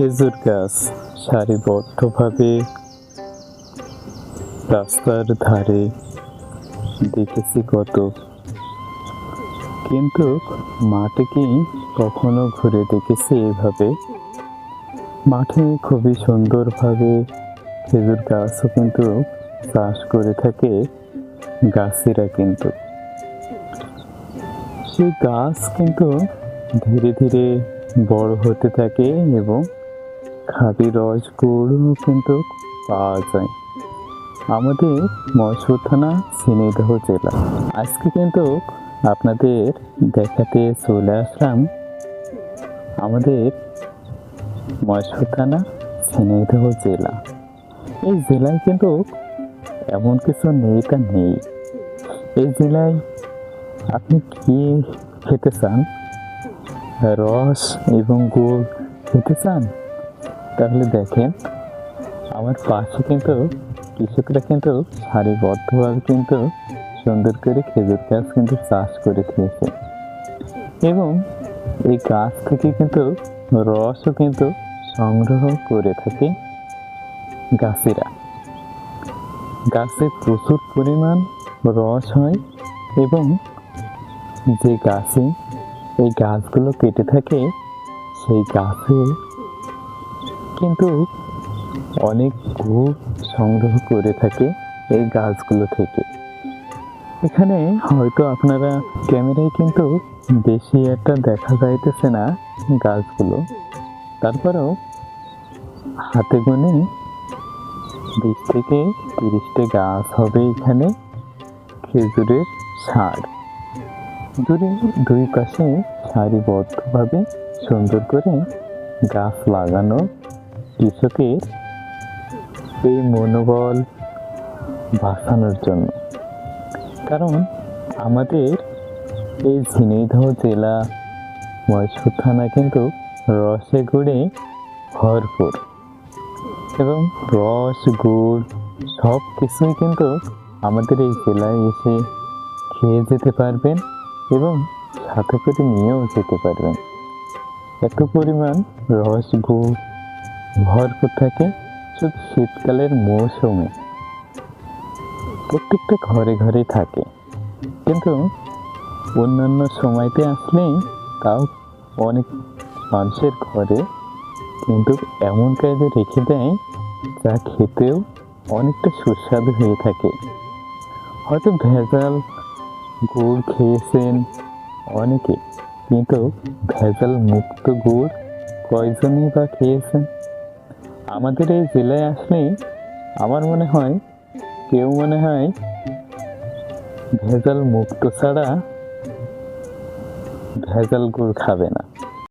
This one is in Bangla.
খেজুর গাছ সারিবদ্ধভাবে রাস্তার ধারে দেখেছি কত। কিন্তু মাঠে কি কখনো ঘুরে দেখেছি এভাবে? মাঠে খুবই সুন্দরভাবে খেজুর গাছও কিন্তু চাষ করে থাকে গাছেরা কিন্তু। সেই গাছ কিন্তু ধীরে ধীরে বড় হতে থাকে এবং খাঁটি রস গুড়ও কিন্তু পাওয়া যায়। আমাদের মহেশপুর থানা ঝিনাইদহ জেলা। আজকে কিন্তু আপনাদের দেখাতে চলে আসলাম আমাদের মহেশপুর থানা ঝিনাইদহ জেলা। এই জেলায় কিন্তু এমন কিছু নেই তা নেই। এই জেলায় আপনি কি খেতে চান? রস এবং গুড় খেতে চান? তাহলে দেখেন, আমার পাশে কিন্তু কৃষকরা কিন্তু সারিবদ্ধভাবে কিন্তু সুন্দর করে খেজুর গাছ কিন্তু চাষ করে দিয়েছে এবং এই গাছ থেকে কিন্তু রসও কিন্তু সংগ্রহ করে থাকে গাছেরা। গাছে প্রচুর পরিমাণ রস হয় এবং যে গাছে এই গাছগুলো কেটে থাকে, সেই গাছে কিন্তু অনেক গুড় সংগ্রহ করে থাকে এই গাছগুলো থেকে। এখানে হয়তো আপনারা ক্যামেরায় কিন্তু বেশি একটা দেখা যাইতেছে না গাছগুলো। তারপরেও হাতে গুনে বিশ থেকে তিরিশটা গাছ হবে এখানে খেজুরের সার। দূরে দুই পাশে সারিবদ্ধভাবে সুন্দর করে গাছ লাগানো কৃষকের এই মনোবল বাঁচানোর জন্য। কারণ আমাদের এই ঝিনাইদহ জেলা মহেশপুর থানা কিন্তু রসে গুড়ে ভরপুর। এবং রস, গুড় সব কিছুই কিন্তু আমাদের এই জেলায় এসে খেয়ে যেতে পারবেন এবং সাথে করে নিয়েও যেতে পারবেন। এত পরিমাণ রস, গুড় ভরপুর থাকে শুধু শীতকালের মৌসুমে। প্রত্যেকটা ঘরে ঘরে থাকে। কিন্তু অন্যান্য সময়তে আসলেই তাও অনেক মানুষের ঘরে। কিন্তু এমন কাজে রেখে দেয় যা খেতেও অনেকটা সুস্বাদু হয়ে থাকে। হয়তো ভেজাল গুড় খেয়েছেন অনেকে, কিন্তু ভেজাল মুক্ত গুড় কয়জনই বা খেয়েছেন? আমাদের এই জেলায় আসলেই আমার মনে হয় কেউ মনে হয় ভেজাল মুক্ত ছাড়া ভেজাল গুড় খাবে না।